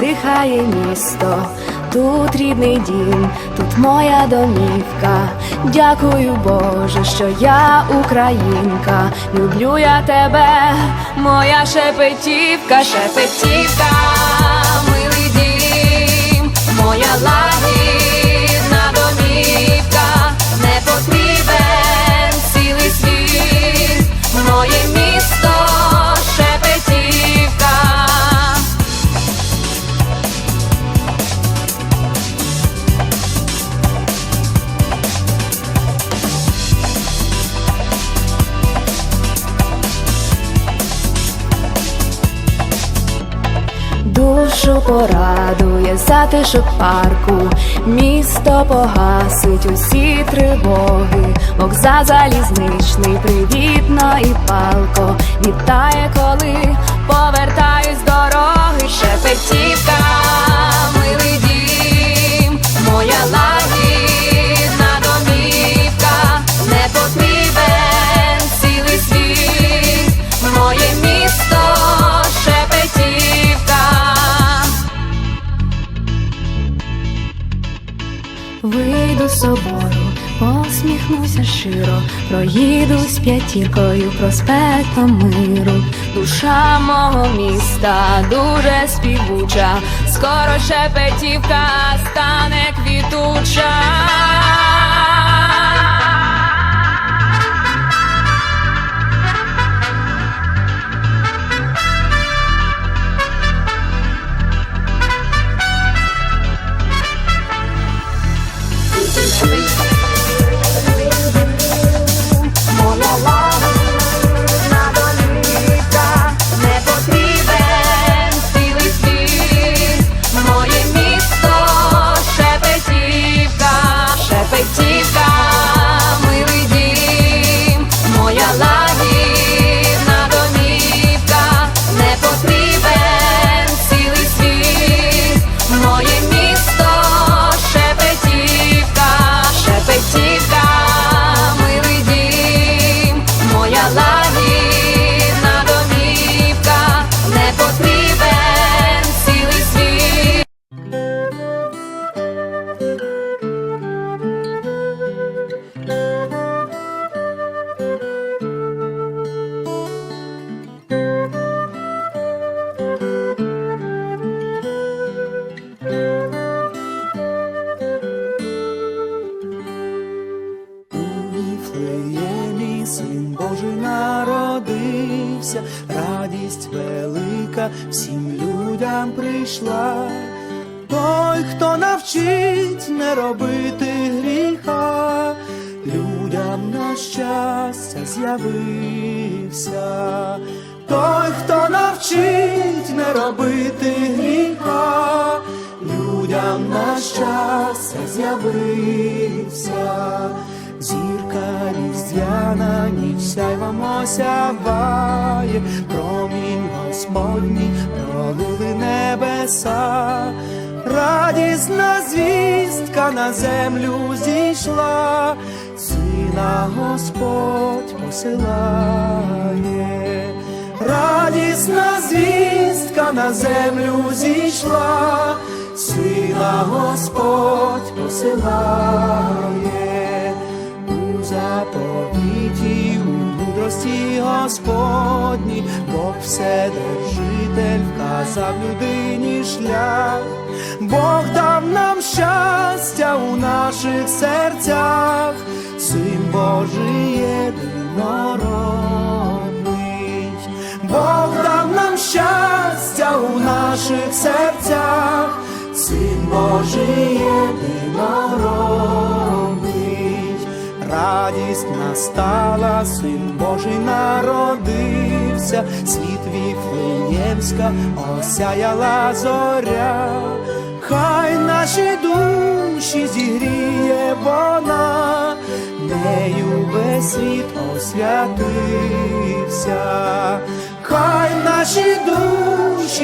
Дихає місто, тут рідний дім, тут моя домівка. Дякую, Боже, що я українка. Люблю я тебе, моя шепетівка, шепетівка, милий дім, моя лагідна Душу порадує затишок парку, місто погасить усі тривоги, вокзал залізничний, привітно і палко. Вітає, широ, проїдусь п'ятіркою проспектом миру. Душа мого міста дуже співуча, скоро шепетівка стане квітуча. Людям на щастя з'явився. Зірка різдвяна ніч сяйвом осяває, промінь Господній пролили небеса, радісна звістка на землю зійшла, сина Господь посилає, радісна звістка на землю зійшла, сина Господь посилає у заповіті, у мудрості Господні, Бог вседержитель вказав людині шлях, Бог дав нам щастя у наших серцях, Син Божий єдинородний, Бог дав нам щастя у наших серцях, Син Божий єдинородний, радість настала, син Божий народився, світ віфлеємська осяяла зоря, хай наші душі зігріє вона, нею весь світ освятився, хай наші душі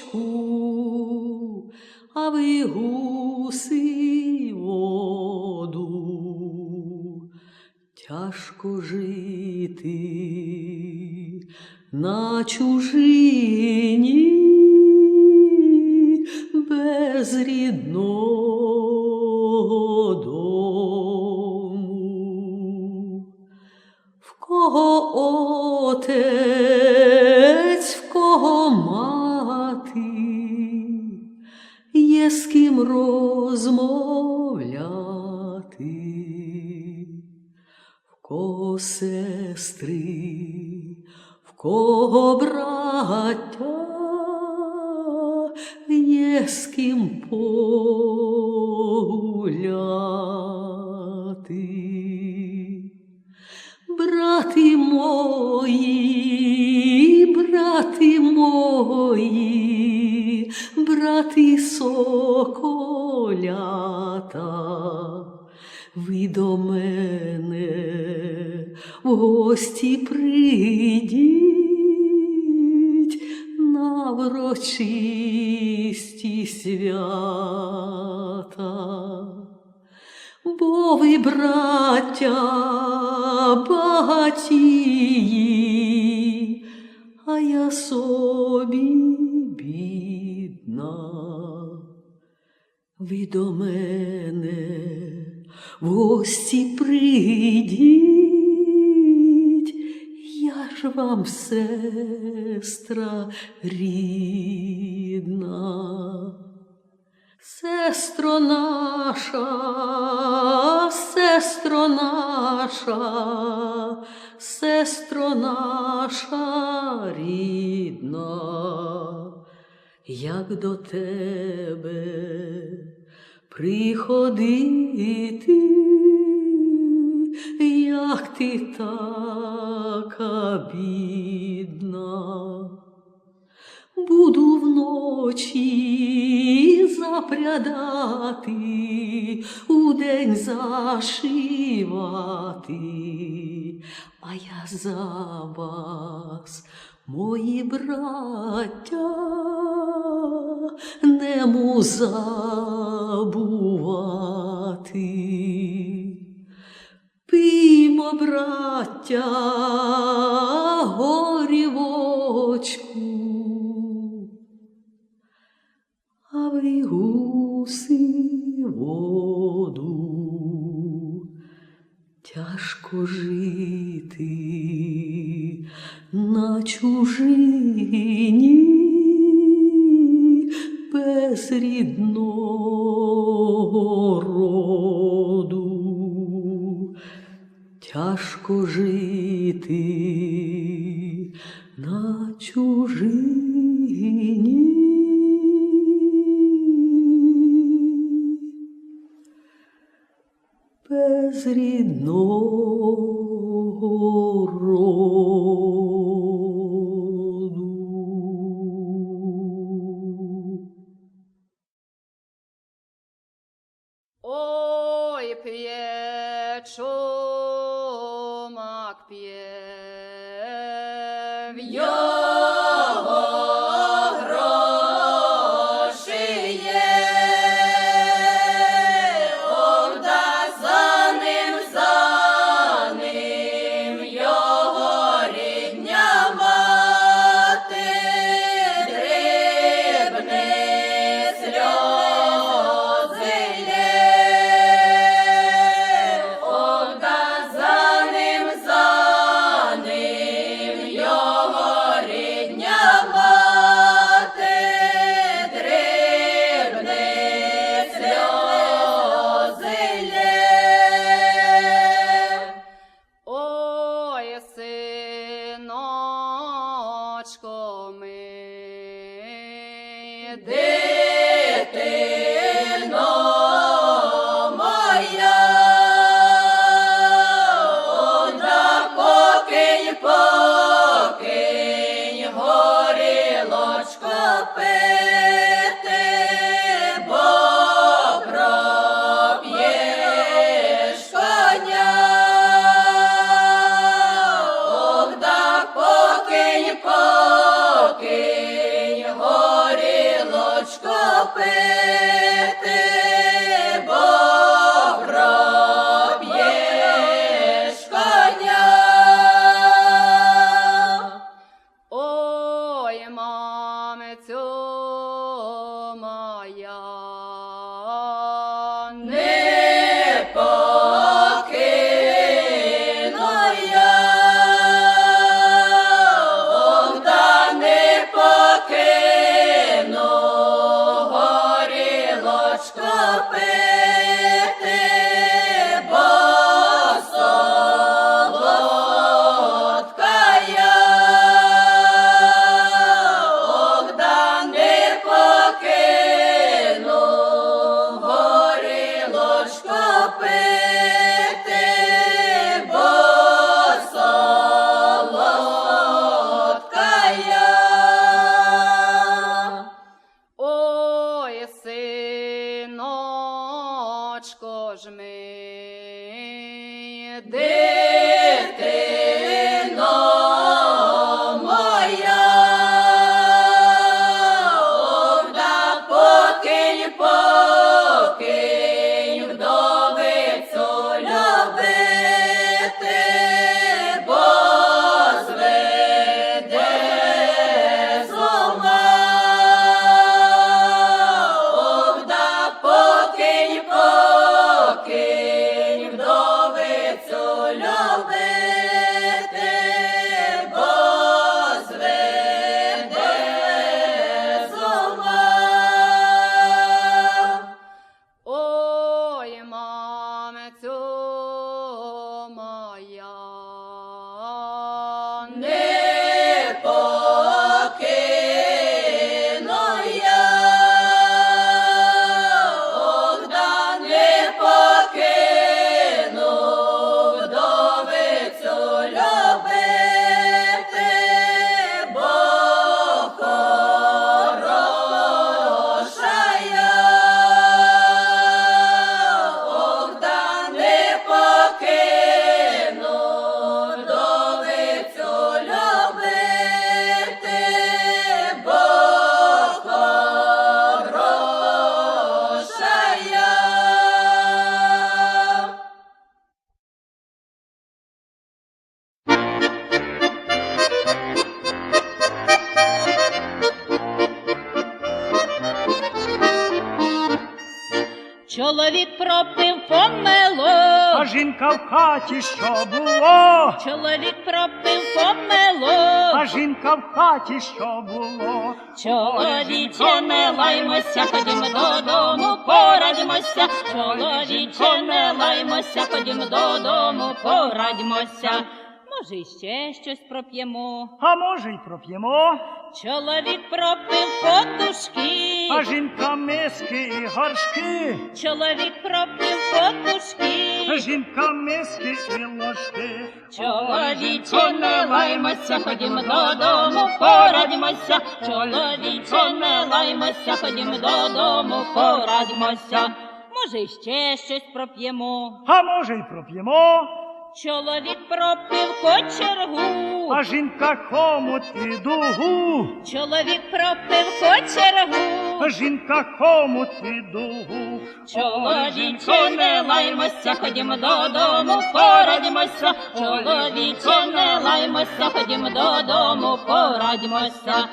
Горівочку, а ви гуси воду. Тяжко жити на чужині без рідного дому. В кого отець, з ким розмовляти, в кого сестри, в кого браття, є з ким погуляти. Брати мої, брати мої, брати соколята, ви до мене в гості прийдіть на врочисті свята. Бо ви, браття, багатії, а я собі бідна. Ви до мене в гості прийдіть, я ж вам сестра рідна. Сестро наша, сестро наша, сестро наша рідна, як до тебе приходити, як ти така бідна? Буду вночі запрядати, удень зашивати, а я за вас, мої браття, нему забувати. Пиймо, браття, горівочку, а ви гуси воду. Тяжко жити на чужині без рідного роду. Тяжко жити Deus me deu. Чоловік пропив помело, А жінка в хаті що було? чоловік пропив помело, А жінка в хаті що було? чоловіче, не лаймося, ходімо додому, порадьмося, чоловіче, не лаймося, ходімо додому, порадьмося. Може, ще щось проп'ємо. А може й проп'ємо? Чоловік пропив подушки, А жінка миски і горшки, чоловік пропив подушки. а жінка миски і ложки. Чоловіче, не лаймося, ходімо додому, порадьмося. Чоловіче, не лаймося, ходімо додому, порадьмося. Може, ще щось проп'ємо. А може й проп'ємо? Чоловік пропив кочергу. А жінка хомут і дугу, Чоловік пропив кочергу. а жінка хомут і дугу. Чоловіче, не лаймося, ходімо додому, порадьмося. Чоловіче, не лаймося, ходімо додому, порадьмося.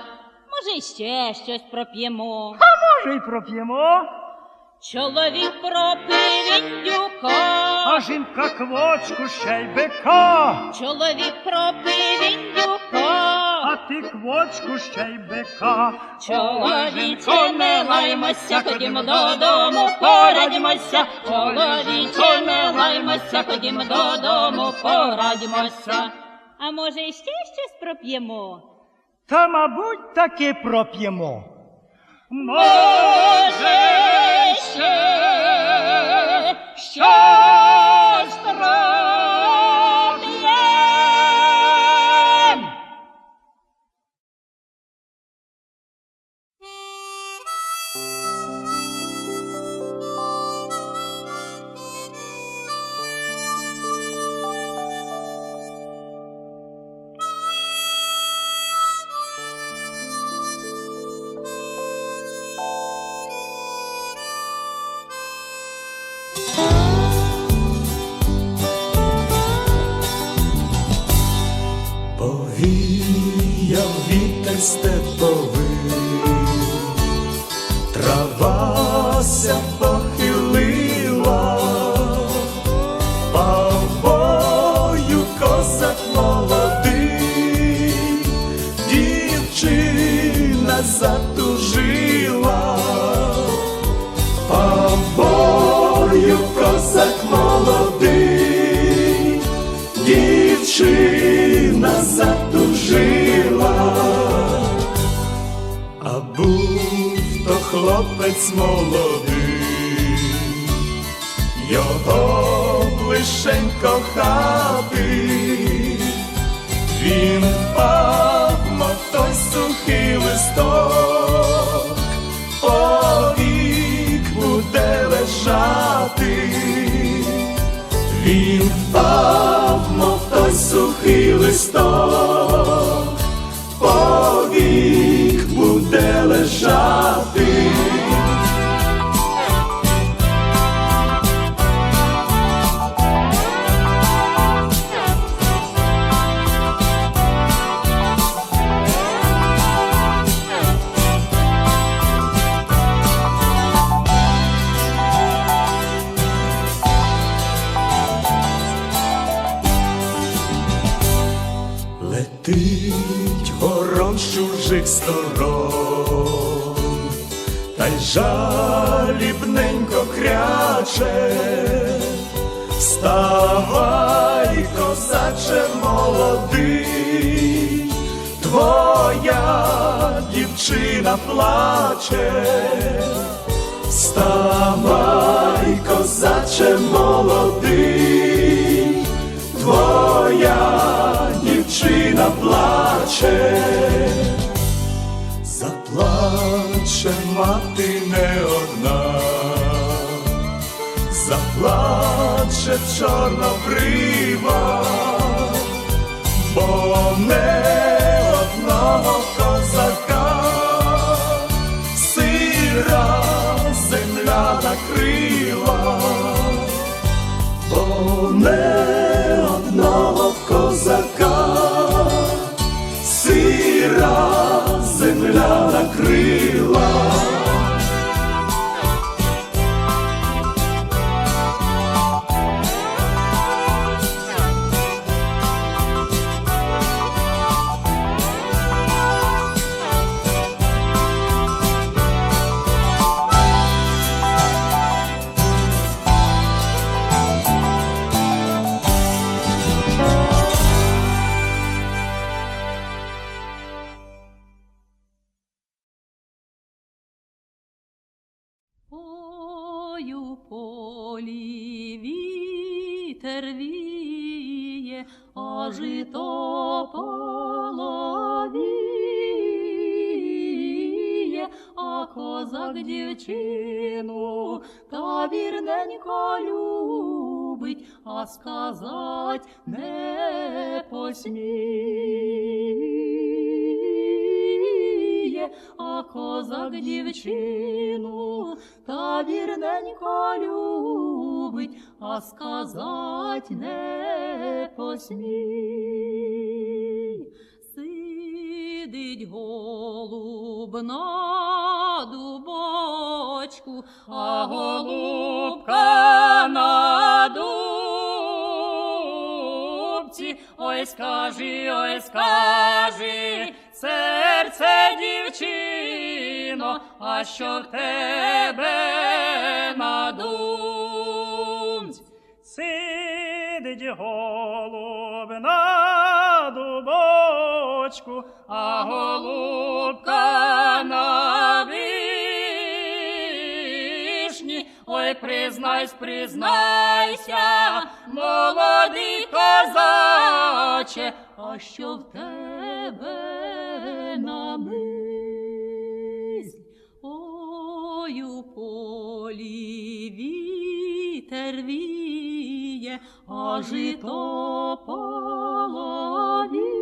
Може, ще щось проп'ємо. А може й проп'ємо? Чоловік пропив індюка. А жінка квочку ще й бика, Чоловік пропив індюка. а ти квочку ще й бика. Чоловіче, не лаймося, ходімо додому, порадьмося. Чоловіче, не лаймося, ходімо додому, порадьмося. А може, ще щось проп'ємо? Та, мабуть, таки проп'ємо. Може, ще щось love. Хлопець молодий, його лишень кохати, він впав, мов той сухий листок, повік буде лежати. Він впав, мов той сухий листок, кряче, вставай, козаче молодий, твоя дівчина плаче, вставай, козаче молодий, твоя дівчина плаче, заплаче мати не заплаче чорнобрива, бо не одного козака, сира земля накрила бо не одного козака, сира земля накрила. Жито половіє, а козак дівчину та вірненько любить, а сказать не посміє, а козак дівчину та вірненько любить, а сказать не посмій. Сидить голуб на дубочку, а голубка на дубці. Ой, скажи, ой, скажи, серце дівчино, а що в тебе на? Сидить голуб на дубочку, а голубка на признайсь, признайся, молодий козаче, а що в тебе на мисль? Ой, у полі вітер віє, а жито половіє,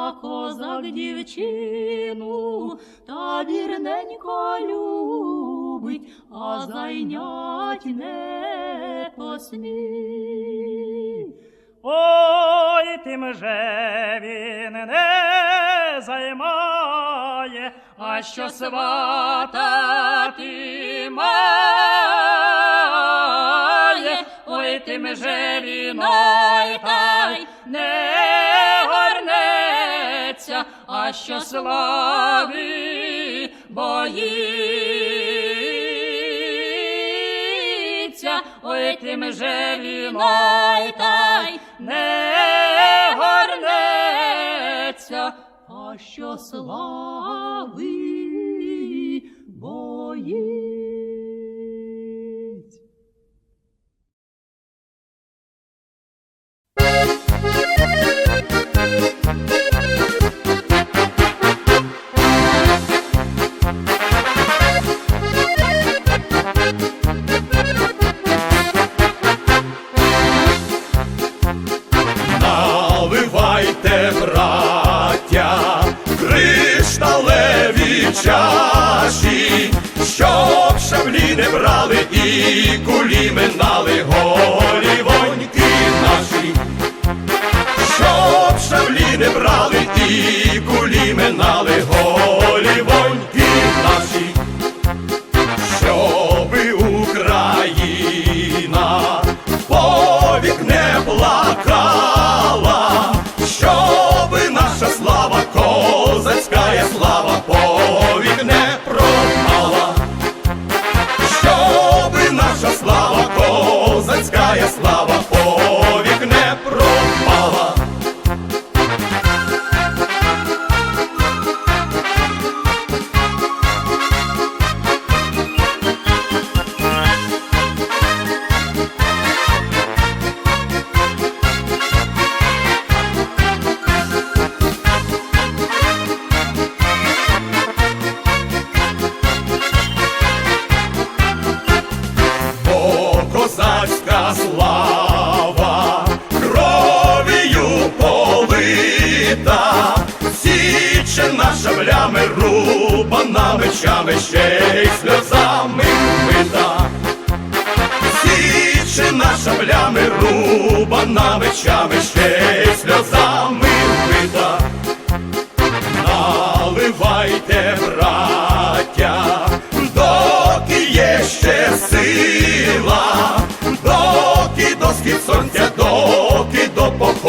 а козак дівчину та вірненько любить, а зайнять не посмій. Ой, тим же він не займає, а що сватати має, ой, тим же вінай тай не горнеться, а що слави боїться, ой, тим же вінай тай не горнеться, а що слави шаблями, рубана мечами, ще й сльозами вмита. Січена шаблями, рубана мечами, ще й сльозами вмита. Наливайте, браття, доки є ще сила, доки до схід сонця, доки до походу